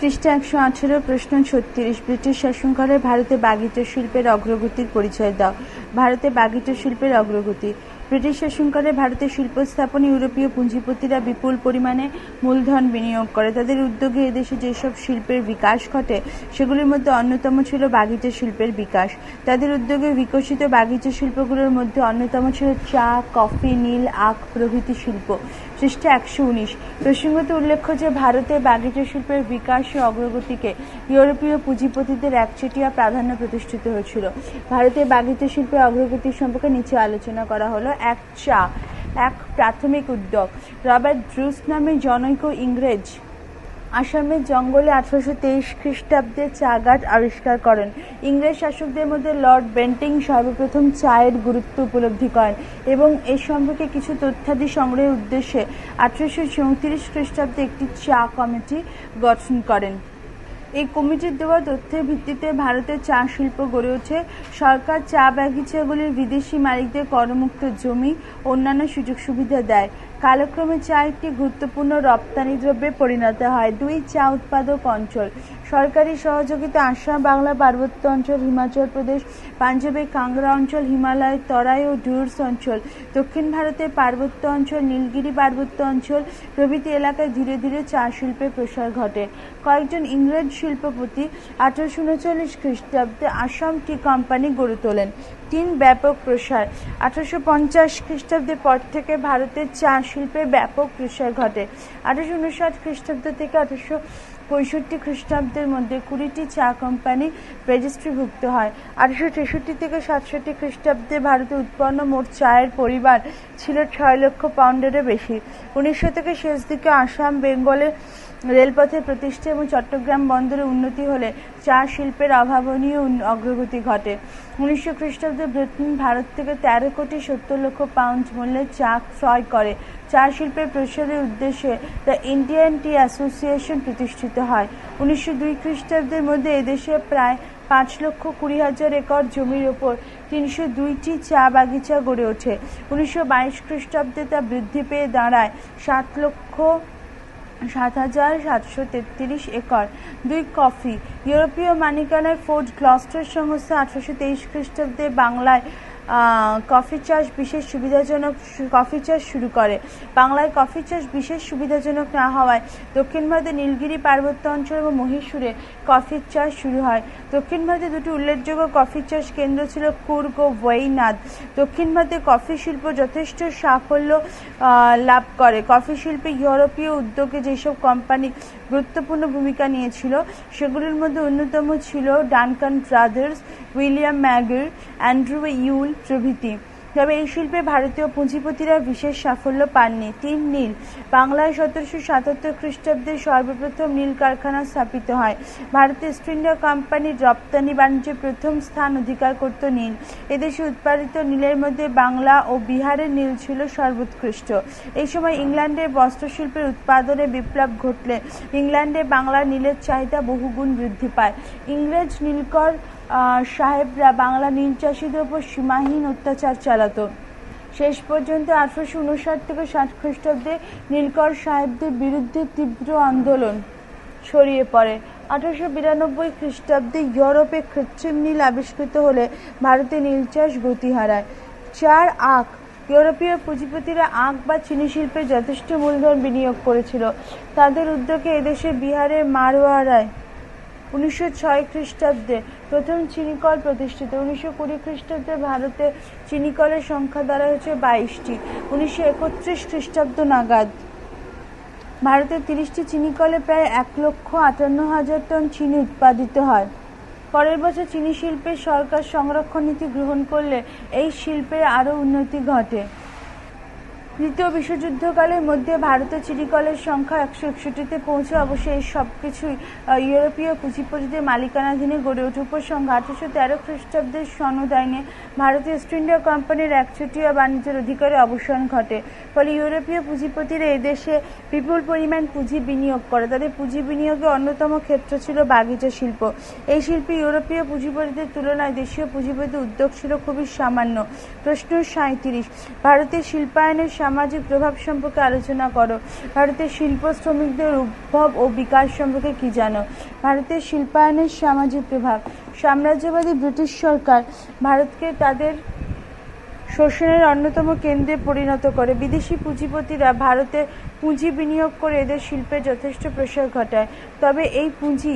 পৃষ্ঠা একশো আঠেরো প্রশ্ন ছত্রিশ ব্রিটিশ শাসনকালে ভারতে বাগিচা শিল্পের অগ্রগতির পরিচয় দাও। ভারতে বাগিচা শিল্পের অগ্রগতি। ব্রিটিশ শাসনকালে ভারতে শিল্প স্থাপনে ইউরোপীয় পুঁজিপতিরা বিপুল পরিমাণে মূলধন বিনিয়োগ করে। তাদের উদ্যোগে এদেশে যেসব শিল্পের বিকাশ ঘটে, সেগুলির মধ্যে অন্যতম ছিল বাগিচা শিল্পের বিকাশ। তাদের উদ্যোগে বিকশিত বাগিচা শিল্পগুলোর মধ্যে অন্যতম ছিল চা, কফি, নীল আখ প্রভৃতি শিল্প। পৃষ্ঠা একশো উনিশ। প্রসঙ্গত উল্লেখ্য যে, ভারতে বাগিচা শিল্পের বিকাশ ও অগ্রগতিকে ইউরোপীয় পুঁজিপতিদের একচেটিয়া প্রাধান্য প্রতিষ্ঠিত হয়েছিল। ভারতে বাগিচা শিল্পের অগ্রগতি সম্পর্কে নিচে আলোচনা করা হলো এক চা, এক প্রাথমিক উদ্যোগ। রবার্ট ড্রুস নামে জনৈক ইংরেজ আসামের জঙ্গলে আঠারোশো তেইশ খ্রিস্টাব্দে চা গাছ আবিষ্কার করেন। ইংরেজ শাসকদের মধ্যে লর্ড বেন্টিং সর্বপ্রথম চায়ের গুরুত্ব উপলব্ধি করেন এবং এ সম্পর্কে কিছু তথ্যাদি সংগ্রহের উদ্দেশ্যে আঠারোশো চৌত্রিশ খ্রিস্টাব্দে একটি চা কমিটি গঠন করেন। এই কমিটির দেওয়া তথ্যের ভিত্তিতে ভারতের চা শিল্প গড়ে ওঠে। সরকার চা বাগিচাগুলির বিদেশি মালিকদের করমুক্ত জমি অন্যান্য সুযোগ সুবিধা দেয়। কালক্রমে চা একটি গুরুত্বপূর্ণ রপ্তানি দ্রব্যে পরিণত হয়। দুই চা উৎপাদক অঞ্চল। সরকারি সহযোগিতা আসাম, বাংলা পার্বত্য অঞ্চল, হিমাচল প্রদেশ, পাঞ্জাবে কাংড়া অঞ্চল, হিমালয়, তরাই ও ডুয়ার্স অঞ্চল। দক্ষিণ ভারতের পার্বত্য অঞ্চল, নীলগিরি পার্বত্য অঞ্চল প্রভৃতি এলাকায় ধীরে ধীরে চা শিল্পের প্রসার ঘটে। কয়েকজন ইংরেজ শিল্পপতি আঠারোশো উনচল্লিশ খ্রিস্টাব্দে আসাম টি কোম্পানি গড়ে তোলেন। তিন ব্যাপক প্রসার। আঠারোশো পঞ্চাশ খ্রিস্টাব্দের পর থেকে ভারতের চা শিল্পের ব্যাপক প্রসার ঘটে। আঠারোশো উনষাট খ্রিস্টাব্দ থেকে আঠারোশো পঁয়ষট্টি খ্রিস্টাব্দের মধ্যে কুড়িটি চা কোম্পানি রেজিস্ট্রিভুক্ত হয়। আঠারোশো তেষট্টি থেকে সাতষট্টি খ্রিস্টাব্দে ভারতে উৎপন্ন মোট চায়ের পরিবার ছিল ছয় লক্ষ পাউন্ডেরও বেশি। উনিশশো থেকে শেষ দিকে আসাম, বেঙ্গলে রেলপথের প্রতিষ্ঠা এবং চট্টগ্রাম বন্দরে উন্নতি হলে চা শিল্পের অভাবনীয় অগ্রগতি ঘটে। উনিশশো খ্রিস্টাব্দে ব্রিটেন ভারত থেকে তেরো কোটি সত্তর লক্ষ পাউন্ড মূল্যের চা ক্রয় করে। চা শিল্পের প্রসারের উদ্দেশ্যে দ্য ইন্ডিয়ান টি অ্যাসোসিয়েশন প্রতিষ্ঠিত হয়। উনিশশো দুই খ্রিস্টাব্দের মধ্যে এদেশে প্রায় পাঁচ লক্ষ কুড়ি হাজার একর জমির ওপর তিনশো দুইটি চা বাগিচা গড়ে ওঠে। উনিশশো বাইশ খ্রিস্টাব্দে তা বৃদ্ধি পেয়ে দাঁড়ায় সাত লক্ষ সাত হাজার সাতশো তেত্রিশ একর। দুই কফি, ইউরোপীয় মানিকানায় ফোর্ড ক্লস্টার সংস্থা আঠারোশো তেইশ খ্রিস্টাব্দে বাংলায় কফি চাষ বিশেষ সুবিধাজনক কফি চাষ শুরু করে। বাংলায় কফি চাষ বিশেষ সুবিধাজনক না হওয়ায় দক্ষিণ ভারতে নীলগিরি, পার্বত্য অঞ্চল এবং মহীশূরে কফির চাষ শুরু হয়। দক্ষিণ ভারতে দুটি উল্লেখযোগ্য কফি চাষ কেন্দ্র ছিল কুর্গ ও ওয়েইনাদ দক্ষিণ ভারতে কফি শিল্প যথেষ্ট সাফল্য লাভ করে। কফি শিল্পে ইউরোপীয় উদ্যোগে যেসব কোম্পানি গুরুত্বপূর্ণ ভূমিকা নিয়েছিল, সেগুলির মধ্যে অন্যতম ছিল ডানকান ব্রাদার্স উইলিয়াম ম্যাগের, অ্যান্ড্রু ইউল প্রভৃতি। তবে এই শিল্পে ভারতীয় পুঁজিপতিরা বিশেষ সাফল্য পাননি। তিন নীল বাংলায় সতেরোশো সাতাত্তর খ্রিস্টাব্দে সর্বপ্রথম নীল কারখানা স্থাপিত হয়। ভারতের ইস্ট ইন্ডিয়া কোম্পানির রপ্তানি বাণিজ্যে প্রথম স্থান অধিকার করত নীল। এদেশে উৎপাদিত নীলের মধ্যে বাংলা ও বিহারের নীল ছিল সর্বোৎকৃষ্ট। এই সময় ইংল্যান্ডের বস্ত্রশিল্পের উৎপাদনে বিপ্লব ঘটলে, ইংল্যান্ডে বাংলার নীলের চাহিদা বহুগুণ বৃদ্ধি পায়। ইংরেজ নীলকর সাহেবরা বাংলা নীল চাষিদের উপর সীমাহীন অত্যাচার চালাতো। শেষ পর্যন্ত আঠারোশো উনষাট থেকে ষাট খ্রিস্টাব্দে নীলকর সাহেবদের বিরুদ্ধে তীব্র আন্দোলন ছড়িয়ে পড়ে। আঠারোশো বিরানব্বই খ্রিস্টাব্দে ইউরোপে কৃত্রিম নীল আবিষ্কৃত হলে ভারতে নীল চাষ গতি হারায়। চার আখ, ইউরোপীয় পুঁজিপতিরা আখ বা চিনি শিল্পে যথেষ্ট মূলধন বিনিয়োগ করেছিল। তাদের উদ্যোগে এদেশে বিহারের মারোয়ারায় উনিশশো ছয় খ্রিস্টাব্দে প্রথম চিনিকল প্রতিষ্ঠিত। উনিশশো কুড়ি খ্রিস্টাব্দে ভারতে চিনিকলের সংখ্যা দ্বারা হচ্ছে বাইশটি। উনিশশো একত্রিশ খ্রিস্টাব্দ নাগাদ ভারতে তিরিশটি চিনিকলে প্রায় এক লক্ষ আটান্ন হাজার টন চিনি উৎপাদিত হয়। পরের বছর চিনি শিল্পের সরকার সংরক্ষণ নীতি গ্রহণ করলে এই শিল্পের আরও উন্নতি ঘটে। দ্বিতীয় বিশ্বযুদ্ধকালের মধ্যে ভারতের চিরিকলের সংখ্যা একশো একষট্টিতে পৌঁছে অবশ্যই এই সব কিছুই ইউরোপীয় পুঁজিপতিদের মালিকানাধীনে গড়ে ওঠে। উপসংখ্যা আঠারোশো তেরো খ্রিস্টাব্দের সনদ ভারতীয় ইস্ট ইন্ডিয়া কোম্পানির একচেটিয়া বাণিজ্যের অধিকারে অবসান ঘটে। ফলে ইউরোপীয় পুঁজিপতিরা এদেশে বিপুল পরিমাণ পুঁজি বিনিয়োগ করে। তাদের পুঁজি বিনিয়োগের অন্যতম ক্ষেত্র ছিল বাগিচা শিল্প। এই শিল্পে ইউরোপীয় পুঁজিপতিদের তুলনায় দেশীয় পুঁজিপতি উদ্যোগ ছিল খুবই সামান্য। প্রশ্ন সাঁত্রিশ ভারতের শিল্পায়নের সামাজিক প্রভাব সম্পর্কে আলোচনা করো। ভারতের শিল্প শ্রমিকদের উদ্ভব ও বিকাশ সম্পর্কে কি জানো? ভারতের শিল্পায়নের সামাজিক প্রভাব। সাম্রাজ্যবাদী ব্রিটিশ সরকার ভারতকে তাদের শোষণের অন্যতম কেন্দ্রে পরিণত করে। বিদেশি পুঁজিপতিরা ভারতে পুঁজি বিনিয়োগ করে এদের শিল্পের যথেষ্ট প্রসার ঘটায়। তবে এই পুঁজি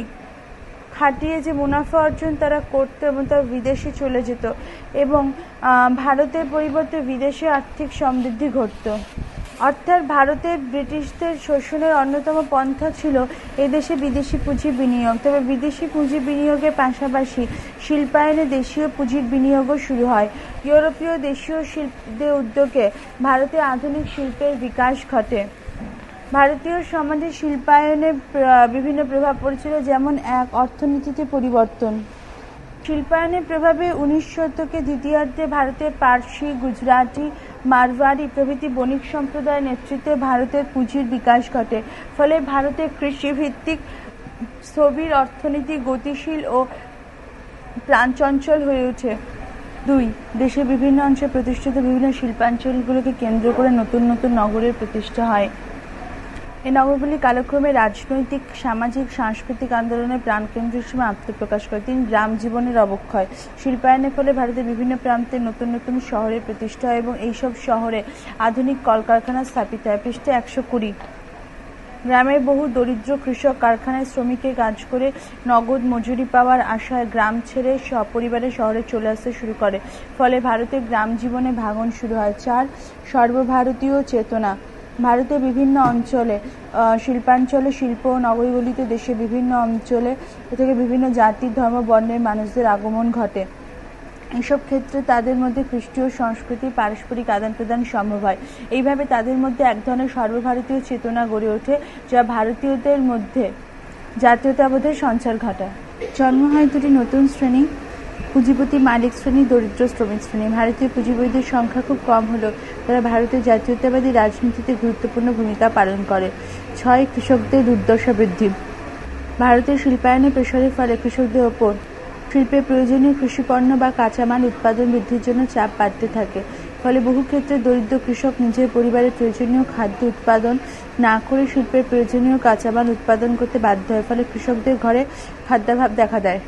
খাটিয়ে যে মুনাফা অর্জন তারা করতো এবং তারা বিদেশে চলে যেত এবং ভারতের পরিবর্তে বিদেশে আর্থিক সমৃদ্ধি ঘটতো। অর্থাৎ ভারতে ব্রিটিশদের শোষণের অন্যতম পন্থা ছিল এদেশে বিদেশি পুঁজি বিনিয়োগ। তবে বিদেশি পুঁজি বিনিয়োগের পাশাপাশি শিল্পায়নে দেশীয় পুঁজির বিনিয়োগও শুরু হয়। ইউরোপীয় দেশীয় শিল্পদের উদ্যোগে ভারতে আধুনিক শিল্পের বিকাশ ঘটে। ভারতীয় সমাজে শিল্পায়নে বিভিন্ন প্রভাব পড়েছিল যেমন এক অর্থনীতিতে পরিবর্তন। শিল্পায়নের প্রভাবে উনিশ শতকে দ্বিতীয়ার্ধে ভারতের পার্সি, গুজরাটি মারওয়াড়ি প্রভৃতি বণিক সম্প্রদায়ের নেতৃত্বে ভারতের পুঁজির বিকাশ ঘটে। ফলে ভারতের কৃষিভিত্তিক স্থবির অর্থনীতি গতিশীল ও প্রাণচঞ্চল হয়ে ওঠে। দুই দেশের বিভিন্ন অংশে প্রতিষ্ঠিত বিভিন্ন শিল্পাঞ্চলগুলোকে কেন্দ্র করে নতুন নতুন নগরের প্রতিষ্ঠা হয়। এই নগরগুলি কালক্রমে রাজনৈতিক, সামাজিক, সাংস্কৃতিক আন্দোলনের প্রাণকেন্দ্র হিসেবে আত্মপ্রকাশ করে। তিনি গ্রাম জীবনের অবক্ষয়। শিল্পায়নের ফলে ভারতের বিভিন্ন প্রান্তে নতুন নতুন শহরের প্রতিষ্ঠা হয় এবং এইসব শহরে আধুনিক কলকারখানা স্থাপিত হয়, পৃষ্ঠে একশো কুড়ি। গ্রামের বহু দরিদ্র কৃষক কারখানায় শ্রমিকের কাজ করে নগদ মজুরি পাওয়ার আশায় গ্রাম ছেড়ে সপরিবারে শহরে চলে আসতে শুরু করে। ফলে ভারতের গ্রাম জীবনে ভাঙন শুরু হয়। চার, সর্বভারতীয় চেতনা। ভারতের বিভিন্ন অঞ্চলে শিল্পাঞ্চলে শিল্প নগরীগুলিতে দেশের বিভিন্ন অঞ্চলে থেকে বিভিন্ন জাতি ধর্ম বর্ণের মানুষদের আগমন ঘটে। এসব ক্ষেত্রে তাদের মধ্যে খ্রিস্টীয় সংস্কৃতি পারস্পরিক আদান প্রদান সম্ভব হয়। এইভাবে তাদের মধ্যে এক ধরনের সর্বভারতীয় চেতনা গড়ে ওঠে, যা ভারতীয়দের মধ্যে জাতীয়তাবোধের সঞ্চার ঘটায়। জন্ম হয় দুটি নতুন শ্রেণি পুঁজিপতি মালিক শ্রেণি, দরিদ্র শ্রমিক শ্রেণি। ভারতীয় পুঁজিপতিদের সংখ্যা খুব কম হলেও তারা ভারতের জাতীয়তাবাদী রাজনীতিতে গুরুত্বপূর্ণ ভূমিকা পালন করে। ছয় কৃষকদের দুর্দশা বৃদ্ধি। ভারতের শিল্পায়নের প্রসারের ফলে কৃষকদের ওপর শিল্পের প্রয়োজনীয় কৃষিপণ্য বা কাঁচামাল উৎপাদন বৃদ্ধির জন্য চাপ বাড়তে থাকে। ফলে বহু ক্ষেত্রে দরিদ্র কৃষক নিজের পরিবারের প্রয়োজনীয় খাদ্য উৎপাদন না করে শিল্পের প্রয়োজনীয় কাঁচামাল উৎপাদন করতে বাধ্য হয়। ফলে কৃষকদের ঘরে খাদ্যাভাব দেখা দেয়।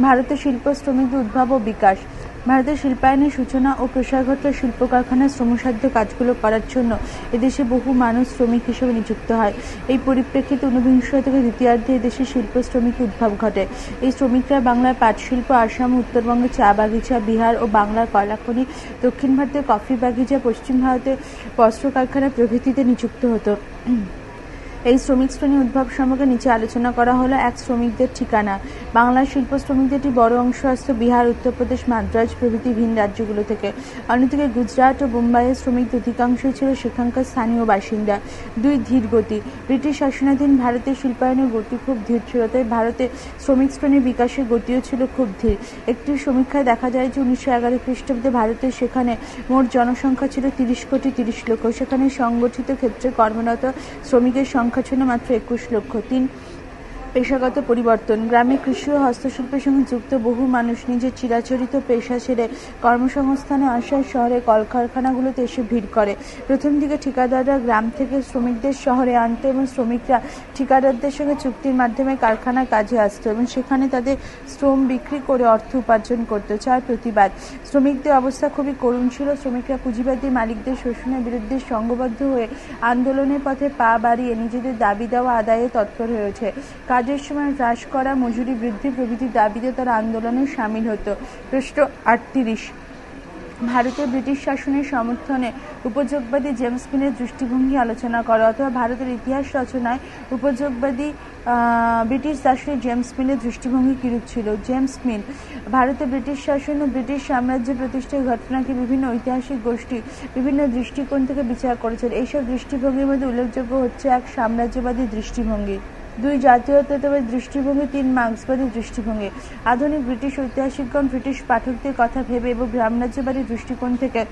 ভারতের শিল্প শ্রমিকদের উদ্ভাব ও বিকাশ। ভারতের শিল্পায়নের সূচনা ও প্রসার শিল্প কারখানার শ্রমসাধ্য কাজগুলো করার জন্য এদেশে বহু মানুষ শ্রমিক হিসেবে নিযুক্ত হয়। এই পরিপ্রেক্ষিতে ঊনবিংশ শতকের দ্বিতীয়ার্ধে এদেশে শিল্প শ্রমিক উদ্ভব ঘটে। এই শ্রমিকরা বাংলার পাট শিল্প, আসাম উত্তরবঙ্গে চা বাগিচা, বিহার ও বাংলার কয়লাখনি, দক্ষিণ ভারতের কফি বাগিচা, পশ্চিম ভারতের বস্ত্র কারখানা প্রভৃতিতে নিযুক্ত হতো। এই শ্রমিক শ্রেণি উদ্ভব সম্পর্কে নিচে আলোচনা করা হলো এক শ্রমিকদের ঠিকানা। বাংলার শিল্প শ্রমিকদের একটি বড় অংশ আসত বিহার, উত্তরপ্রদেশ, মাদ্রাজ প্রভৃতি ভিন রাজ্যগুলো থেকে। অন্যদিকে গুজরাট ও মুম্বাইয়ের শ্রমিকদের অধিকাংশই ছিল সেখানকার স্থানীয় বাসিন্দা। দুই ধীর গতি। ব্রিটিশ শাসনাধীন ভারতের শিল্পায়নের গতি খুব ধীর ছিল, তাই ভারতে শ্রমিক শ্রেণির বিকাশের গতিও ছিল খুব ধীর। একটি সমীক্ষায় দেখা যায় যে উনিশশো এগারো খ্রিস্টাব্দে ভারতের সেখানে মোট জনসংখ্যা ছিল তিরিশ কোটি তিরিশ লক্ষ। সেখানে সংগঠিত ক্ষেত্রে কর্মরত শ্রমিকের সংখ্যা সংখ্যা ছিল মাত্র একুশ লক্ষ তিন পেশাগত পরিবর্তন। গ্রামে কৃষি ও হস্তশিল্পের সঙ্গে যুক্ত বহু মানুষ নিজের চিরাচরিত পেশা ছেড়ে কর্মসংস্থানে আসায় শহরে কলকারখানাগুলোতে এসে ভিড় করে। প্রথম দিকে ঠিকাদাররা গ্রাম থেকে শ্রমিকদের শহরে আনতো এবং শ্রমিকরা ঠিকাদারদের সঙ্গে চুক্তির মাধ্যমে কারখানার কাজে আসতো এবং সেখানে তাদের শ্রম বিক্রি করে অর্থ উপার্জন করতো। চার প্রতিবাদ। শ্রমিকদের অবস্থা খুবই করুণ ছিল। শ্রমিকরা পুঁজিবাদী মালিকদের শোষণের বিরুদ্ধে সংঘবদ্ধ হয়ে আন্দোলনের পথে পা বাড়িয়ে নিজেদের দাবি দেওয়া আদায়ে তৎপর হয়ে ওঠে। কাজের সময় হ্রাস করা মজুরি বৃদ্ধি প্রভৃতি দাবিতে তারা আন্দোলনে সামিল হতো। প্রশ্ন আটত্রিশ। ভারতের ব্রিটিশ শাসনের সমর্থনে উপযোগবাদী জেমস মিলের দৃষ্টিভঙ্গি আলোচনা করা অথবা ভারতের ইতিহাস রচনায় উপযোগবাদী ব্রিটিশ দার্শনিক জেমস মিলের দৃষ্টিভঙ্গি কিরূপ ছিল? জেমস মিল ভারতে ব্রিটিশ শাসন ও ব্রিটিশ সাম্রাজ্য প্রতিষ্ঠার ঘটনাকে বিভিন্ন ঐতিহাসিক গোষ্ঠী, বিভিন্ন দৃষ্টিকোণ থেকে বিচার করেছেন। এইসব দৃষ্টিভঙ্গির মধ্যে উল্লেখযোগ্য হচ্ছে এক সাম্রাজ্যবাদী দৃষ্টিভঙ্গি। দুই জাতীয়তাবাদী দৃষ্টিভঙ্গি, তিন মার্ক্সবাদী দৃষ্টিভঙ্গি। আধুনিক ব্রিটিশ ঐতিহাসিকগণ ব্রিটিশ পাঠকদের কথা ভেবে এবং গ্রামরাজ্যবাদী দৃষ্টিকোণ থেকে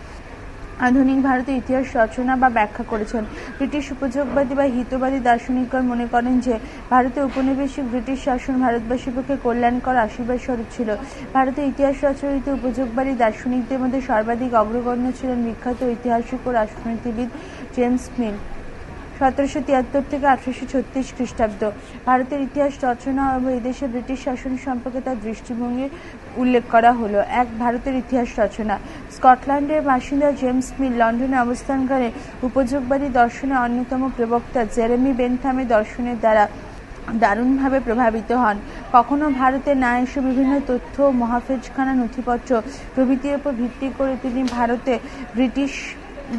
আধুনিক ভারতের ইতিহাস রচনা বা ব্যাখ্যা করেছেন। ব্রিটিশ উপযোগবাদী বা হিতবাদী দার্শনিকগণ মনে করেন যে ভারতে উপনিবেশিক ব্রিটিশ শাসন ভারতবাসীর পক্ষে কল্যাণকর আশীর্বাদ স্বরূপ ছিল। ভারতের ইতিহাস রচয়িত উপযোগবাদী দার্শনিকদের মধ্যে সর্বাধিক অগ্রগণ্য ছিলেন বিখ্যাত ঐতিহাসিক ও রাষ্ট্রনীতিবিদ জেমস মিল। সতেরোশো তিয়াত্তর থেকে আঠারোশো ছত্রিশ খ্রিস্টাব্দ। ভারতের ইতিহাস, রচনা এবং এদেশে ব্রিটিশ শাসন সম্পর্কে তার দৃষ্টিভঙ্গি উল্লেখ করা হলো। এক ভারতের ইতিহাস রচনা। স্কটল্যান্ডের বাসিন্দা জেমস মিল লন্ডনে অবস্থানকালে উপযোগবাদী দর্শনের অন্যতম প্রবক্তা জেরেমি বেনথামের দর্শনের দ্বারা দারুণভাবে প্রভাবিত হন। কখনো ভারতে না এসে বিভিন্ন তথ্য মহাফেজখানা নথিপত্র প্রভৃতির উপর ভিত্তি করে তিনি ভারতে ব্রিটিশ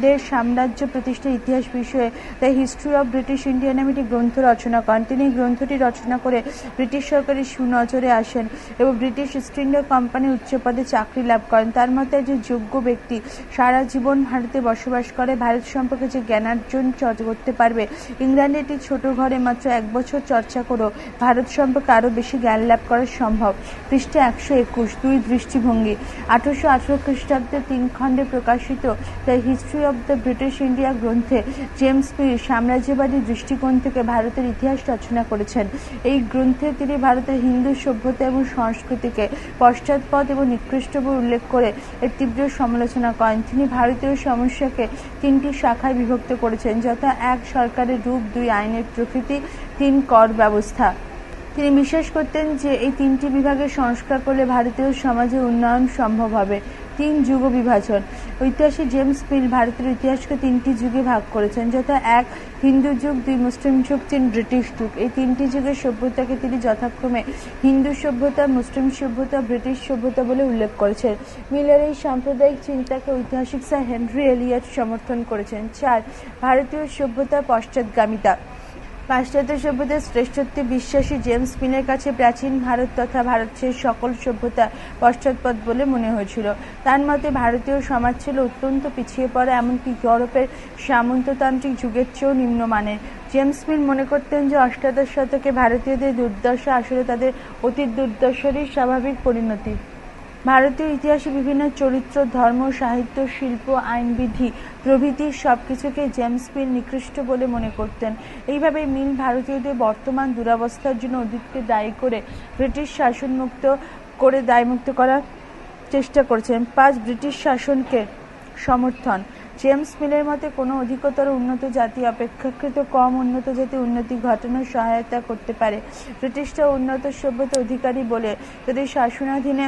দের সাম্রাজ্য প্রতিষ্ঠার ইতিহাস বিষয়ে the history of British India নামে একটি গ্রন্থ রচনা করেন। তিনি গ্রন্থটি রচনা করে ব্রিটিশ সরকারের সুনজরে আসেন এবং ব্রিটিশ ইস্ট ইন্ডিয়া কোম্পানির উচ্চ পদে চাকরি লাভ করেন। তার মতে যে যোগ্য ব্যক্তি সারা জীবন ভারতে বসবাস করে, ভারত সম্পর্কে যে জ্ঞানার্জন চর্চা করতে পারবে, ইংল্যান্ডে একটি ছোট ঘরে মাত্র এক বছর চর্চা করেও ভারত সম্পর্কে আরও বেশি জ্ঞান লাভ করা সম্ভব। পৃষ্ঠে একশো একুশ, দুই দৃষ্টিভঙ্গি। আঠারোশো আঠারো খ্রিস্টাব্দে তিন খণ্ডে প্রকাশিত the history of the British India গ্রন্থে জেমস পির সাম্রাজ্যবাদী দৃষ্টিকোণ থেকে ভারতের ইতিহাস রচনা করেছেন। এই গ্রন্থে তিনি ভারতের হিন্দু সভ্যতা এবং সংস্কৃতিকে পশ্চাৎপদ এবং নিকৃষ্ট উল্লেখ করে এর তীব্র সমালোচনা করেন। তিনি ভারতীয় সমস্যাকে তিনটি শাখায় বিভক্ত করেছেন, যথা এক, সরকারের রূপ, দুই, আইনের প্রকৃতি, তিন, কর ব্যবস্থা। তিনি বিশ্বাস করতেন যে এই তিনটি বিভাগের সংস্কার করলে ভারতীয় সমাজের উন্নয়ন সম্ভব হবে। তিন, যুগ বিভাজন। ঐতিহাসিক জেমস পিল ভারতের ইতিহাসকে তিনটি যুগে ভাগ করেছেন, যথা এক হিন্দু যুগ, দুই মুসলিম যুগ, তিন ব্রিটিশ যুগ। এই তিনটি যুগের সভ্যতাকে তিনি যথাক্রমে হিন্দু সভ্যতা, মুসলিম সভ্যতা, ব্রিটিশ সভ্যতা বলে উল্লেখ করেছেন। মিলের এই সাম্প্রদায়িক চিন্তাকে ঐতিহাসিক স্যার হেনরি এলিয়ট সমর্থন করেছেন। চার, ভারতীয় সভ্যতার পশ্চাৎগামিতা। পাশ্চাত্য সভ্যতার শ্রেষ্ঠত্বে বিশ্বাসী জেমস মিলের কাছে প্রাচীন ভারত তথা ভারতের সকল সভ্যতা পশ্চাৎপদ বলে মনে হয়েছিল। তার মতে ভারতীয় সমাজ ছিল অত্যন্ত পিছিয়ে পড়া, এমনকি ইউরোপের সামন্ততান্ত্রিক যুগের চেয়েও নিম্নমানের। জেমস মিল মনে করতেন যে অষ্টাদশ শতকে ভারতীয়দের দুর্দশা আসলে তাদের অতীত দুর্দশারই স্বাভাবিক পরিণতি। ভারতীয় ইতিহাসে বিভিন্ন চরিত্র, ধর্ম, সাহিত্য, শিল্প, আইনবিধি প্রভৃতি সব কিছুকে জেমস মিল নিকৃষ্ট বলে মনে করতেন। এইভাবে মিল ভারতীয়দের বর্তমান দুরাবস্থার জন্য অতীতকে দায়ী করে ব্রিটিশ শাসনমুক্ত করে দায়মুক্ত করার চেষ্টা করেছেন। পাঁচ, ব্রিটিশ শাসনকে সমর্থন। জেমস মিলের মতে, কোনো অধিকতর উন্নত জাতি অপেক্ষাকৃত কম উন্নত জাতি উন্নতি ঘটানোর সহায়তা করতে পারে। ব্রিটিশরা উন্নত সভ্যতা অধিকারী বলে যদি শাসনাধীনে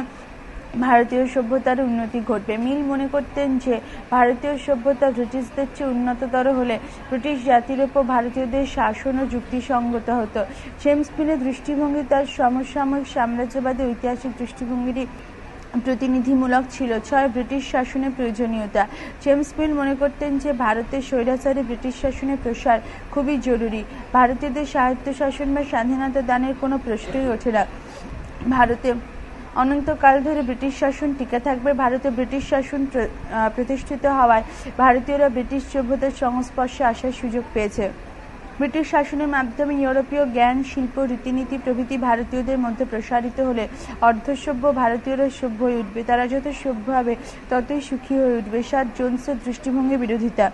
ভারতীয় সভ্যতার উন্নতি ঘটবে। মিল মনে করতেন যে, ভারতীয় সভ্যতা ব্রিটিশদের চেয়ে উন্নততর হলে ব্রিটিশ জাতির ওপর ভারতীয়দের শাসন ও যুক্তিসঙ্গত হতো। জেমস মিলের দৃষ্টিভঙ্গি তার সমসাময়িক সাম্রাজ্যবাদী ঐতিহাসিক দৃষ্টিভঙ্গিরই প্রতিনিধিমূলক ছিল। ছয় ব্রিটিশ শাসনের প্রয়োজনীয়তা। জেমস মিল মনে করতেন যে, ভারতের স্বৈরাচারে ব্রিটিশ শাসনের প্রসার খুবই জরুরি। ভারতীয়দের সাহিত্য শাসন বা স্বাধীনতা দানের কোনো প্রশ্নই ওঠে না। ভারতে অনন্তকাল ধরে ব্রিটিশ শাসন টিকে থাকবে। ভারতে ব্রিটিশ শাসন প্রতিষ্ঠিত হওয়ায় ভারতীয়রা ব্রিটিশ সভ্যতার সংস্পর্শে আসার সুযোগ পেয়েছে। ব্রিটিশ শাসনের মাধ্যমে ইউরোপীয় জ্ঞান, শিল্প, রীতিনীতি প্রভৃতি ভারতীয়দের মধ্যে প্রসারিত হলে অর্ধসভ্য ভারতীয়রা সভ্য হয়ে উঠবে। তারা যত সভ্য হবে, ততই সুখী হয়ে উঠবে। সাত জোনসের দৃষ্টিভঙ্গি বিরোধিতা।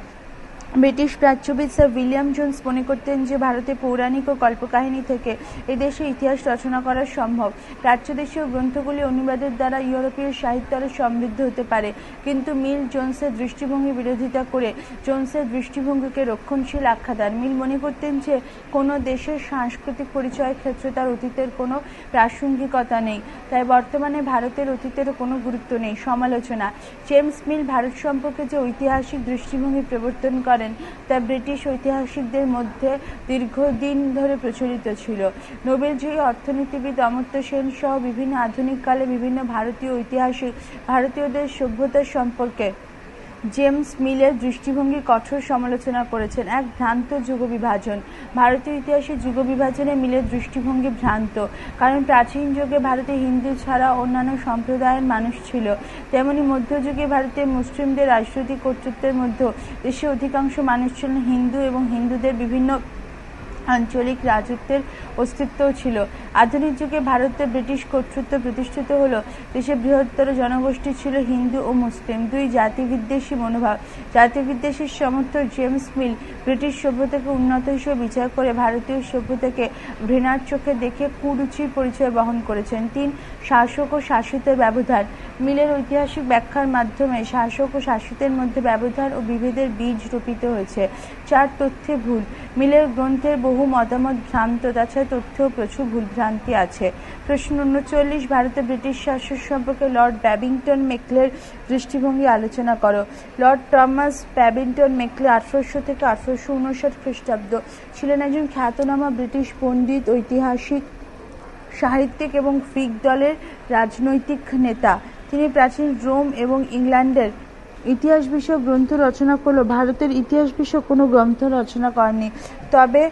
ব্রিটিশ প্রাচ্যবিদ স্যার উইলিয়াম জোন্স মনে করতেন যে ভারতে পৌরাণিক ও কল্পকাহিনী থেকে এদেশে ইতিহাস রচনা করা সম্ভব। প্রাচ্যদেশীয় গ্রন্থগুলি অনুবাদের দ্বারা ইউরোপীয় সাহিত্য আরও সমৃদ্ধ হতে পারে। কিন্তু মিল জোন্সের দৃষ্টিভঙ্গি বিরোধিতা করে জোন্সের দৃষ্টিভঙ্গিকে রক্ষণশীল আখ্যা দেন। মিল মনে করতেন যে কোনো দেশের সাংস্কৃতিক পরিচয়ের ক্ষেত্রে তার অতীতের কোনো প্রাসঙ্গিকতা নেই। তাই বর্তমানে ভারতের অতীতেরও কোনো গুরুত্ব নেই। সমালোচনা। জেমস মিল ভারত সম্পর্কে যে ঐতিহাসিক দৃষ্টিভঙ্গি প্রবর্তন করেন করেন। তা ব্রিটিশ ঐতিহাসিকদের মধ্যে দীর্ঘদিন ধরে প্রচলিত ছিল। নোবেলজয়ী অর্থনীতিবিদ অমর্ত্য সেন সহ বিভিন্ন আধুনিককালে বিভিন্ন ভারতীয় ঐতিহাসিক, ভারতীয়দের সভ্যতার সম্পর্কে জেমস মিলের দৃষ্টিভঙ্গি কঠোর সমালোচনা করেছেন এক ভ্রান্ত যুগ বিভাজন ভারতীয় ইতিহাসে যুগ বিভাজনে মিলের দৃষ্টিভঙ্গি ভ্রান্ত, কারণ প্রাচীন যুগে ভারতে হিন্দু ছাড়া অন্যান্য সম্প্রদায়ের মানুষ ছিল। তেমনি মধ্যযুগে ভারতে মুসলিমদের রাজনৈতিক কর্তৃত্বের মধ্যে দেশে অধিকাংশ মানুষ ছিলেন হিন্দু এবং হিন্দুদের বিভিন্ন আঞ্চলিক রাজত্বের অস্তিত্বও ছিল। আধুনিক যুগে ভারতে ব্রিটিশ কর্তৃত্ব প্রতিষ্ঠিত হলো। দেশের বৃহত্তর জনগোষ্ঠী ছিল হিন্দু ও মুসলিম। দুই জাতিবিদ্বেষী মনোভাব। জাতিবিদ্বেষীর সমর্থক জেমস মিল ব্রিটিশ সভ্যতাকে উন্নত হিসেবে বিচার করে ভারতীয় সভ্যতাকে ঘৃণার চোখে দেখে কুরুচির পরিচয় বহন করেছেন। তিন শাসক ও শাসিতের ব্যবধান। মিলের ঐতিহাসিক ব্যাখ্যার মাধ্যমে শাসক ও শাসিতের মধ্যে ব্যবধান ও বিভেদের বীজ রোপিত হয়েছে। চার তথ্যে ভুল। মিলের গ্রন্থের বহু মতামত ভ্রান্ত তাছাড়া তথ্যেও প্রচুর ভুলভ্রান্তি আছে। প্রশ্ন উনচল্লিশ, ভারতে ব্রিটিশ শাসক সম্পর্কে লর্ড ব্যাবিংটন মেকলের দৃষ্টিভঙ্গি আলোচনা করো। লর্ড টমাস ব্যাবিংটন মেকলে আঠারোশো থেকে আঠারোশো উনষাট খ্রিস্টাব্দ ছিলেন একজন খ্যাতনামা ব্রিটিশ পণ্ডিত, ঐতিহাসিক, সাহিত্যিক এবং ফিক দলের রাজনৈতিক নেতা। তিনি প্রাচীন রোম এবং ইংল্যান্ডের ইতিহাস বিষয়ক গ্রন্থ রচনা করলেও ভারতের ইতিহাস বিষয়ক কোনো গ্রন্থ রচনা করেনি তবে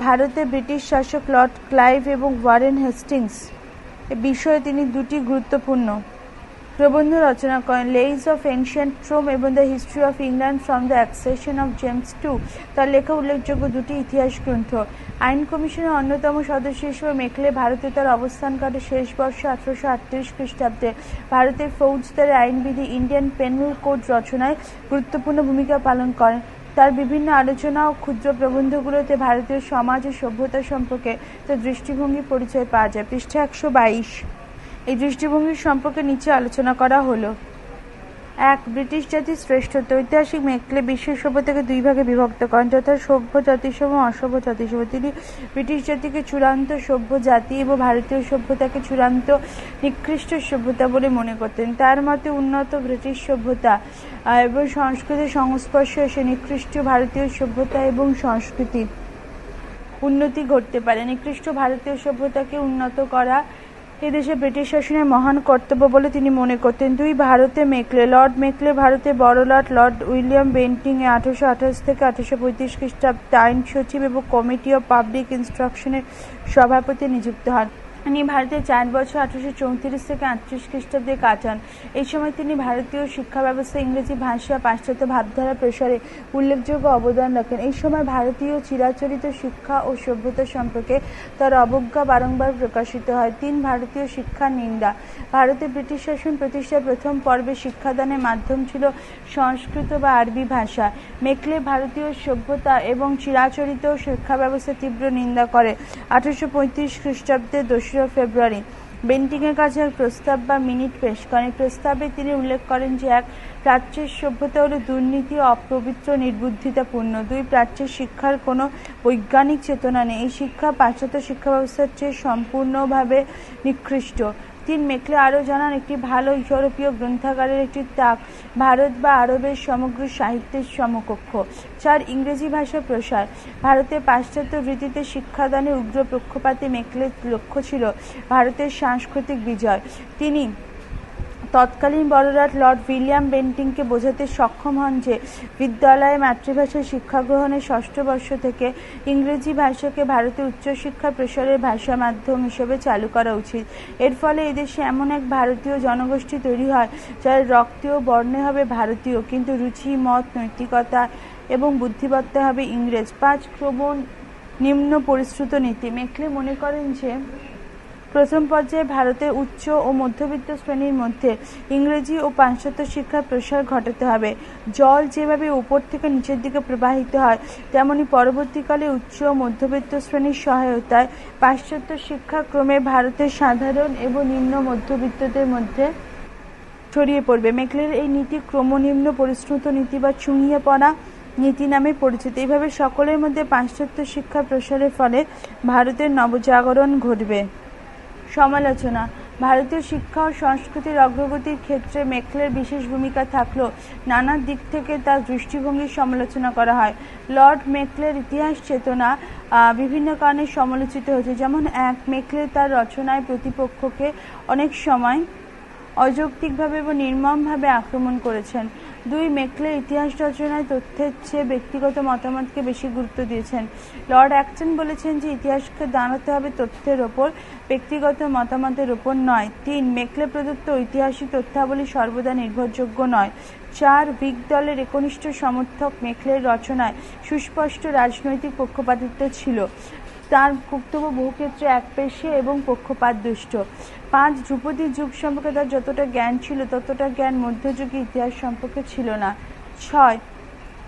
ভারতে ব্রিটিশ শাসক লর্ড ক্লাইভ এবং ওয়ারেন হেস্টিংস এ বিষয়ে তিনি দুটি গুরুত্বপূর্ণ প্রবন্ধ রচনা করেন। লেইজ অফ এনশিয়েন্ট ট্রোম এবং the history of England from the accession of James two তার লেখা উল্লেখযোগ্য দুটি ইতিহাস গ্রন্থ। আইন কমিশনের অন্যতম সদস্য হিসেবে মেকলে ভারতে তার অবস্থান কাটে শেষ বর্ষে আঠারোশো আটত্রিশ খ্রিস্টাব্দে। ভারতের ফৌজদারি আইনবিধি ইন্ডিয়ান পেনাল কোড রচনায় গুরুত্বপূর্ণ ভূমিকা পালন করেন। তার বিভিন্ন আলোচনা ও ক্ষুদ্র প্রবন্ধগুলোতে ভারতীয় সমাজ ও সভ্যতা সম্পর্কে তার দৃষ্টিভঙ্গি পরিচয় পাওয়া যায়। পৃষ্ঠা একশো বাইশ। এই দৃষ্টিভঙ্গির সম্পর্কে নিচে আলোচনা করা হলো। এক, ব্রিটিশ জাতির শ্রেষ্ঠত্ব ঐতিহাসিক মেকলে বিশ্বের সভ্যতাকে দুই ভাগে বিভক্ত করেন। যথা সভ্য জাতিসমূহ, অসভ্য জাতিসমূহ। তিনি ব্রিটিশ জাতিকে চূড়ান্ত সভ্য জাতি এবং ভারতীয় সভ্যতাকে চূড়ান্ত নিকৃষ্ট সভ্যতা বলে মনে করতেন। তার মতে উন্নত ব্রিটিশ সভ্যতা এবং সংস্কৃতির সংস্পর্শে এসে নিকৃষ্ট ভারতীয় সভ্যতা এবং সংস্কৃতি উন্নতি ঘটতে পারে। নিকৃষ্ট ভারতীয় সভ্যতাকে উন্নত করা এদেশে ব্রিটিশ শাসনের মহান কর্তব্য বলে তিনি মনে করতেন। দুই ভারতে মেকলে লর্ড মেকলে ভারতে বড় লর্ড লর্ড উইলিয়াম বেন্টিং এ আঠারোশো আঠাশ থেকে আঠারোশো পঁয়ত্রিশ খ্রিস্টাব্দ আইন সচিব এবং কমিটি অফ পাবলিক ইনস্ট্রাকশনের সভাপতি নিযুক্ত হন। তিনি ভারতে চার বছর আঠারোশো চৌত্রিশ থেকে আটত্রিশ খ্রিস্টাব্দে কাটান। এই সময় তিনি ভারতীয় শিক্ষা ব্যবস্থা, ইংরেজি ভাষা, পাশ্চাত্য ভাবধারা প্রসারে উল্লেখযোগ্য অবদান রাখেন। এই সময় ভারতীয় চিরাচরিত শিক্ষা ও সভ্যতা সম্পর্কে তার অবজ্ঞা বারংবার প্রকাশিত হয়। তিন ভারতীয় শিক্ষার নিন্দা। ভারতে ব্রিটিশ শাসন প্রতিষ্ঠার প্রথম পর্বে শিক্ষাদানের মাধ্যম ছিল সংস্কৃত বা আরবি ভাষা। মেকলে ভারতীয় সভ্যতা এবং চিরাচরিত শিক্ষা ব্যবস্থা তীব্র নিন্দা করে। আঠারোশো পঁয়ত্রিশ খ্রিস্টাব্দের দোসরা ফেব্রুয়ারি। বেন্টিংয়ের কাছে এক প্রস্তাব বা মিনিট পেশ করেন। প্রস্তাবে তিনি উল্লেখ করেন যে, এক, প্রাচ্যের সভ্যতা হলো দুর্নীতি অপবিত্র নির্বুদ্ধিতাপূর্ণ। দুই, প্রাচ্যের শিক্ষার কোনো বৈজ্ঞানিক চেতনা নেই। এই শিক্ষা পাশ্চাত্য শিক্ষা ব্যবস্থার চেয়ে সম্পূর্ণভাবে নিকৃষ্ট। তিন মেকলে আরও জানান, একটি ভালো ইউরোপীয় গ্রন্থাগারের একটি তাক ভারত বা আরবের সমগ্র সাহিত্যের সমকক্ষ চার ইংরেজি ভাষা প্রসার। ভারতে পাশ্চাত্য রীতিতে শিক্ষাদানে উগ্র পক্ষপাতে মেকলের লক্ষ্য ছিল ভারতের সাংস্কৃতিক বিজয়। তিনি তৎকালীন বড়রাট লর্ড উইলিয়াম বেন্টিংকে বোঝাতে সক্ষম হন যে বিদ্যালয়ে মাতৃভাষায় শিক্ষা গ্রহণের ষষ্ঠ বর্ষ থেকে ইংরেজি ভাষাকে ভারতের উচ্চশিক্ষা প্রসারের ভাষা মাধ্যম হিসেবে চালু করা উচিত। এর ফলে এদেশে এমন এক ভারতীয় জনগোষ্ঠী তৈরি হয়, যার রক্তে ও বর্ণে হবে ভারতীয়, কিন্তু রুচি, মত, নৈতিকতা এবং বুদ্ধিমত্তা হবে ইংরেজ। পাঁচ ক্রমণ নিম্ন পরিশ্রুত নীতি। মেকলে মনে করেন যে প্রথম পর্যায়ে ভারতের উচ্চ ও মধ্যবিত্ত শ্রেণির মধ্যে ইংরেজি ও পাশ্চাত্য শিক্ষার প্রসার ঘটাতে হবে। জল যেভাবে উপর থেকে নিচের দিকে প্রবাহিত হয়, তেমনি পরবর্তীকালে উচ্চ ও মধ্যবিত্ত শ্রেণির সহায়তায় পাশ্চাত্য শিক্ষা ক্রমে ভারতের সাধারণ এবং নিম্ন মধ্যবিত্তদের মধ্যে ছড়িয়ে পড়বে। মেকলের এই নীতি ক্রমনিম্ন পরিশ্রুত নীতি বা চুঙিয়ে পড়া নীতি নামে পরিচিত। এইভাবে সকলের মধ্যে পাশ্চাত্য শিক্ষা প্রসারের ফলে ভারতের নবজাগরণ ঘটবে। সমালোচনা। ভারতীয় শিক্ষা ও সংস্কৃতির অগ্রগতির ক্ষেত্রে মেখলের বিশেষ ভূমিকা থাকলেও নানা দিক থেকে তার দৃষ্টিভঙ্গির সমালোচনা করা হয়। লর্ড মেখলের ইতিহাস চেতনা বিভিন্ন কারণে সমালোচিত হয়েছে। যেমন, এক, মেখলে তার রচনায় প্রতিপক্ষকে অনেক সময় অযৌক্তিকভাবে এবং নির্মমভাবে আক্রমণ করেছেন। দুই মেকলে ইতিহাস রচনায় তথ্যের চেয়ে ব্যক্তিগত মতামতকে বেশি গুরুত্ব দিয়েছেন। লর্ড অ্যাকটন বলেছেন যে ইতিহাসকে দাঁড়াতে হবে তথ্যের ওপর, ব্যক্তিগত মতামতের ওপর নয়। তিন, মেকলে প্রদত্ত ঐতিহাসিক তথ্যাবলী সর্বদা নির্ভরযোগ্য নয়। চার বিগ দলের একনিষ্ঠ সমর্থক মেখলের রচনায় সুস্পষ্ট রাজনৈতিক পক্ষপাতিত্ব ছিল। তার বক্তব্য বহু ক্ষেত্রে একপেশে এবং পক্ষপাত দুষ্ট। পাঁচ ধ্রুপদীর যুগ সম্পর্কে তার যতটা জ্ঞান ছিল, ততটা জ্ঞান মধ্যযুগী ইতিহাস সম্পর্কে ছিল না। ছয়,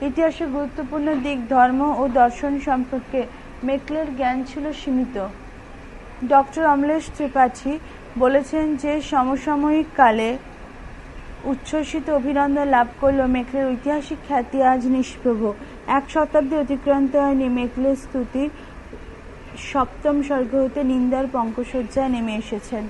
ইতিহাসের গুরুত্বপূর্ণ দিক ধর্ম ও দর্শন সম্পর্কে মেকলের জ্ঞান ছিল সীমিত। ডক্টর অমলেশ ত্রিপাঠী বলেছেন যে, সমসাময়িক কালে উচ্ছ্বসিত অভিনন্দন লাভ করলেও মেকলের ঐতিহাসিক খ্যাতি আজ নিষ্প্রভ। এক শতাব্দী অতিক্রান্ত হয়নি মেকলের স্তুতির সপ্তম স্বর্গ হতে নিন্দার পঙ্কসজ্জায় নেমে এসেছেন।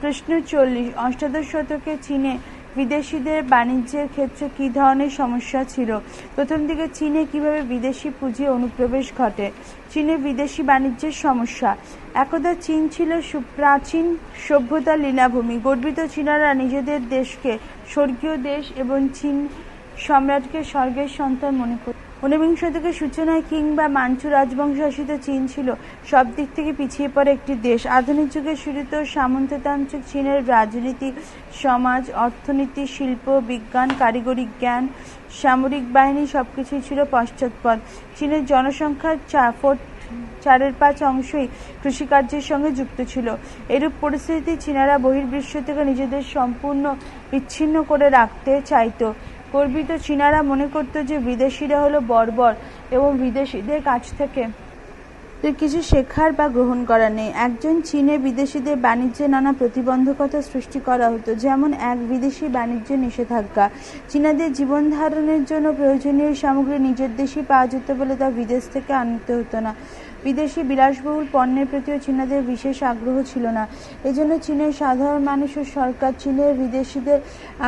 প্রশ্ন চল্লিশ, অষ্টাদশ শতকে চীনে বিদেশিদের বাণিজ্যের ক্ষেত্রে কী ধরনের সমস্যা ছিল? প্রথম দিকে চীনে কীভাবে বিদেশি পুঁজি অনুপ্রবেশ ঘটে? চীনে বিদেশি বাণিজ্যের সমস্যা? একদা চীন ছিল সুপ্রাচীন সভ্যতার লীলাভূমি। গর্বিত চীনারা নিজেদের দেশকে স্বর্গীয় দেশ এবং চীন সম্রাটকে স্বর্গের সন্তান মনে করত ঊনবিংশ শতকের সূচনায় কিংবা মাঞ্চু রাজবংশ শাসিত চীন ছিল, সব দিক থেকে পিছিয়ে পড়া একটি দেশ। আধুনিক যুগের শুরুতে সামন্ততান্ত্রিক চীনের রাজনীতি, সমাজ, অর্থনীতি, শিল্প, বিজ্ঞান, কারিগরি জ্ঞান, সামরিক বাহিনী সব কিছুই ছিল পশ্চাৎপদ। চীনের জনসংখ্যার চা ফোর, চারের পাঁচ অংশই কৃষিকার্যের সঙ্গে যুক্ত ছিল। এরূপ পরিস্থিতি চীনারা বহির্বিশ্ব থেকে নিজেদের সম্পূর্ণ বিচ্ছিন্ন করে রাখতে চাইতো। গর্বিত চীনারা মনে করতো যে বিদেশিরা হলো বর্বর এবং বিদেশিদের কাছ থেকে কিছু শেখার বা গ্রহণ করা নেই। একজন চীনে বিদেশিদের বাণিজ্যে নানা প্রতিবন্ধকতা সৃষ্টি করা হতো, যেমন এক বিদেশি বাণিজ্য নিষেধাজ্ঞা। চীনাদের জীবন ধারণের জন্য প্রয়োজনীয় সামগ্রী নিজের দেশেই পাওয়া যেত বলে তা বিদেশ থেকে আনতে হতো না। বিদেশি বিলাসবহুল পণ্যের প্রতিও চীনাদের বিশেষ আগ্রহ ছিল না। এজন্য চীনের সাধারণ মানুষের সরকার চীনের বিদেশিদের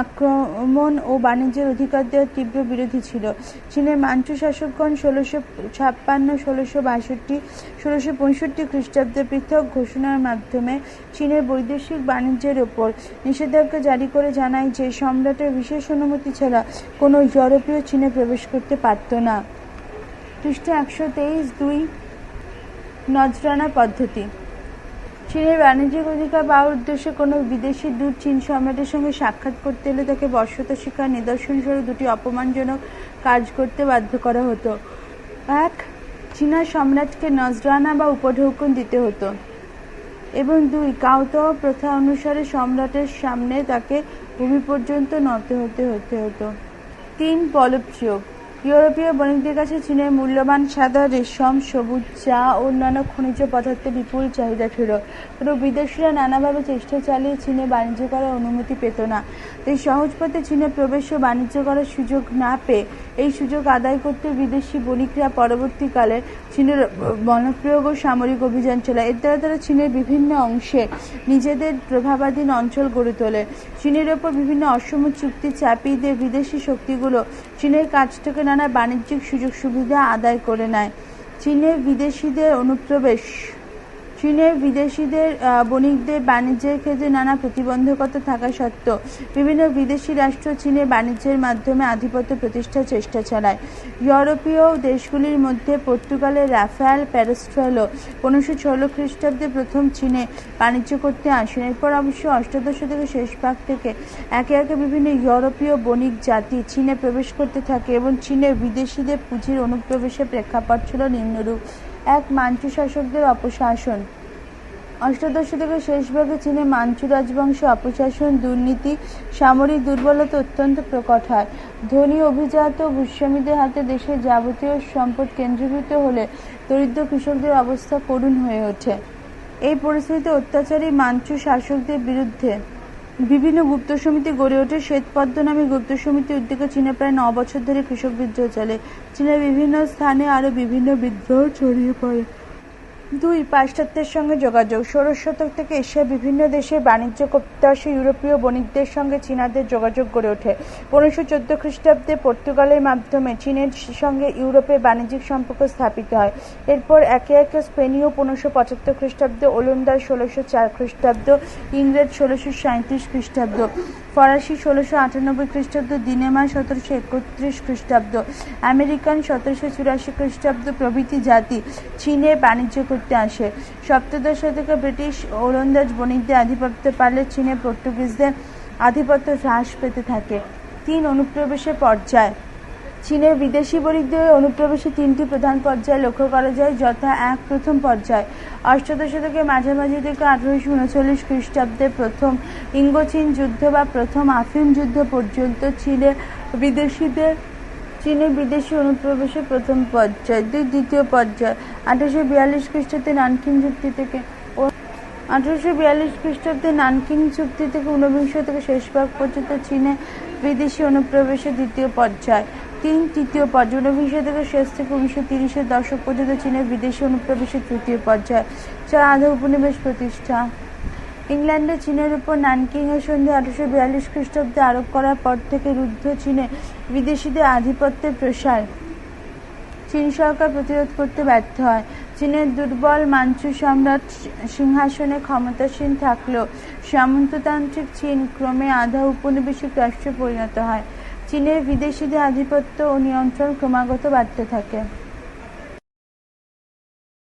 আক্রমণ ও বাণিজ্যের অধিকার দেওয়ার তীব্র বিরোধী ছিল। চীনের মাঞ্চু শাসকগণ ষোলোশো ছাপ্পান্ন, ষোলোশো বাষট্টি, ষোলোশো পঁয়ষট্টি খ্রিস্টাব্দে পৃথক ঘোষণার মাধ্যমে চীনের বৈদেশিক বাণিজ্যের ওপর নিষেধাজ্ঞা জারি করে জানায় যে, সম্রাটের বিশেষ অনুমতি ছাড়া কোনো ইউরোপীয় চীনে প্রবেশ করতে পারত না। পৃষ্ঠে একশো তেইশ দুই নজরানা পদ্ধতি। চীনের বাণিজ্যিক অধিকার পাওয়ার উদ্দেশ্যে কোনো বিদেশি দূত চীন সম্রাটের সঙ্গে সাক্ষাৎ করতে এলে তাকে বর্ষত শিকার নিদর্শন স্বরূপ দুটি অপমানজনক কাজ করতে বাধ্য করা হতো। এক, চীনা সম্রাটকে নজরানা বা উপঢৌকন দিতে হতো। এবং দুই কাউতো প্রথা অনুসারে সম্রাটের সামনে তাকে ভূমি পর্যন্ত নত হতে হতে হতো। তিন পলপ্রিয়োগ ইউরোপীয় বণিকদের কাছে চীনের মূল্যবান সাদা রেশম, সবুজ চা ও অন্যান্য খনিজ পদার্থের বিপুল চাহিদা ছিল। কিন্তু বিদেশিরা নানাভাবে চেষ্টা চালিয়ে চীনে বাণিজ্য করার অনুমতি পেত না। তাই সহজ পথে চীনে প্রবেশ ও বাণিজ্য করার সুযোগ না পেয়ে এই সুযোগ আদায় করতে বিদেশি বণিকরা পরবর্তীকালে চীনের বনপ্রয়োগ ও সামরিক অভিযান চালায়। এর দ্বারা তারা চীনের বিভিন্ন অংশে নিজেদের প্রভাবাধীন অঞ্চল গড়ে তোলে। চীনের ওপর বিভিন্ন অসম চুক্তি চাপিয়ে দিয়ে বিদেশি শক্তিগুলো চীনের কাছ থেকে নানা বাণিজ্যিক সুযোগ সুবিধা আদায় করে নেয়। চীনে বিদেশিদের অনুপ্রবেশ চীনের বিদেশিদের বণিকদের বাণিজ্যের ক্ষেত্রে নানা প্রতিবন্ধকতা থাকা সত্ত্বেও বিভিন্ন বিদেশি রাষ্ট্র চীনে বাণিজ্যের মাধ্যমে আধিপত্য প্রতিষ্ঠার চেষ্টা চালায়। ইউরোপীয় দেশগুলির মধ্যে পর্তুগালের রাফায়েল প্যারেস্ট্রেলো পনেরোশো ষোলো খ্রিস্টাব্দে প্রথম চীনে বাণিজ্য করতে আসেন। এরপর অবশ্য অষ্টাদশ শতকের শেষ ভাগ থেকে একে একে বিভিন্ন ইউরোপীয় বণিক জাতি চীনে প্রবেশ করতে থাকে এবং চীনের বিদেশিদের পুঁজির অনুপ্রবেশের প্রেক্ষাপট ছিল নিম্নরূপ। এক মাঞ্চু শাসকদের অপশাসন। অষ্টাদশ শতকের শেষ ভাগে চীনে মাঞ্চু রাজবংশ অপশাসন, দুর্নীতি, সামরিক দুর্বলতা অত্যন্ত প্রকট হয়। ধনী, অভিজাত ভূস্বামীদের হাতে দেশের যাবতীয় সম্পদ কেন্দ্রীভূত হলে দরিদ্র কৃষকদের অবস্থা করুণ হয়ে ওঠে। এই পরিস্থিতিতে অত্যাচারী মাঞ্চু শাসকদের বিরুদ্ধে বিভিন্ন গুপ্ত সমিতি গড়ে ওঠে। শ্বেতপদ্ম নামে গুপ্ত সমিতি উদ্যোগে চীনে প্রায় ন বছর ধরে কৃষক বিদ্রোহ চলে। চীনের বিভিন্ন স্থানে আরও বিভিন্ন বিদ্রোহ ছড়িয়ে পড়ে। দুই পাশ্চাত্যের সঙ্গে যোগাযোগ। ষোড়শ শতক থেকে এশিয়ার বিভিন্ন দেশে বাণিজ্য করতে আসে ইউরোপীয় বণিকদের সঙ্গে চীনাদের যোগাযোগ গড়ে ওঠে। পনেরোশো চোদ্দ খ্রিস্টাব্দে পর্তুগালের মাধ্যমে চীনের সঙ্গে ইউরোপে বাণিজ্যিক সম্পর্ক স্থাপিত হয়। এরপর একে একে স্পেনীয় পনেরোশো পঁচাত্তর খ্রিস্টাব্দ ওলন্দাজ ষোলোশো চার খ্রিস্টাব্দ, ইংরেজ ষোলোশো সাঁত্রিশ খ্রিস্টাব্দ, ফরাসি ষোলোশো আটানব্বই খ্রিস্টাব্দ, দিনেমা সতেরোশো একত্রিশ খ্রিস্টাব্দ, আমেরিকান সতেরোশো চুরাশি খ্রিস্টাব্দ প্রভৃতি জাতি চীনে বাণিজ্য করতে আসে। সপ্তদশ শতকে ব্রিটিশ ওলন্দাজ বণিকদের আধিপত্য পারলে চীনে পর্তুগিজদের আধিপত্য হ্রাস পেতে থাকে। তিন অনুপ্রবেশের পর্যায়। চীনের বিদেশি বণিকদের অনুপ্রবেশে তিনটি প্রধান পর্যায় লক্ষ্য করা যায়, যথা এক প্রথম পর্যায়। অষ্টাদশ শতকের মাঝামাঝি থেকে আঠারোশো উনচল্লিশ খ্রিস্টাব্দে প্রথম ইঙ্গোচীন যুদ্ধ বা প্রথম আফিম যুদ্ধ পর্যন্ত চীনে বিদেশিদের চীনের বিদেশি অনুপ্রবেশের প্রথম পর্যায়, দুই, দ্বিতীয় পর্যায়। আঠারোশো বিয়াল্লিশ খ্রিস্টাব্দে নানকিং চুক্তি থেকে ও আঠারোশো বিয়াল্লিশ খ্রিস্টাব্দে নানকিং চুক্তি থেকে ঊনবিংশ থেকে শেষ ভাগ পর্যন্ত চীনে বিদেশি অনুপ্রবেশের দ্বিতীয় পর্যায়। তিন, তৃতীয় পর্যায়, ঊনবিংশ থেকে শেষ থেকে উনিশশো তিরিশের দশক পর্যন্ত চীনের বিদেশি অনুপ্রবেশের তৃতীয় পর্যায়। চার আধা উপনিবেশ প্রতিষ্ঠা। ইংল্যান্ডে চীনের উপর নানকিং এর সন্ধে আঠারোশো বিয়াল্লিশ খ্রিস্টাব্দে আরোপ করার পর থেকে রুদ্ধ চীনে বিদেশিদের আধিপত্যের প্রসার। চীন সরকার প্রতিরোধ করতে ব্যর্থ হয়। চীনের দুর্বল মাঞ্চু সম্রাট সিংহাসনে ক্ষমতাসীন থাকলেও সামন্ততান্ত্রিক চীন ক্রমে আধা উপনিবেশিক রাষ্ট্রে পরিণত হয়। চীনের বিদেশিদের আধিপত্য ও নিয়ন্ত্রণ ক্রমাগত বাড়তে থাকে।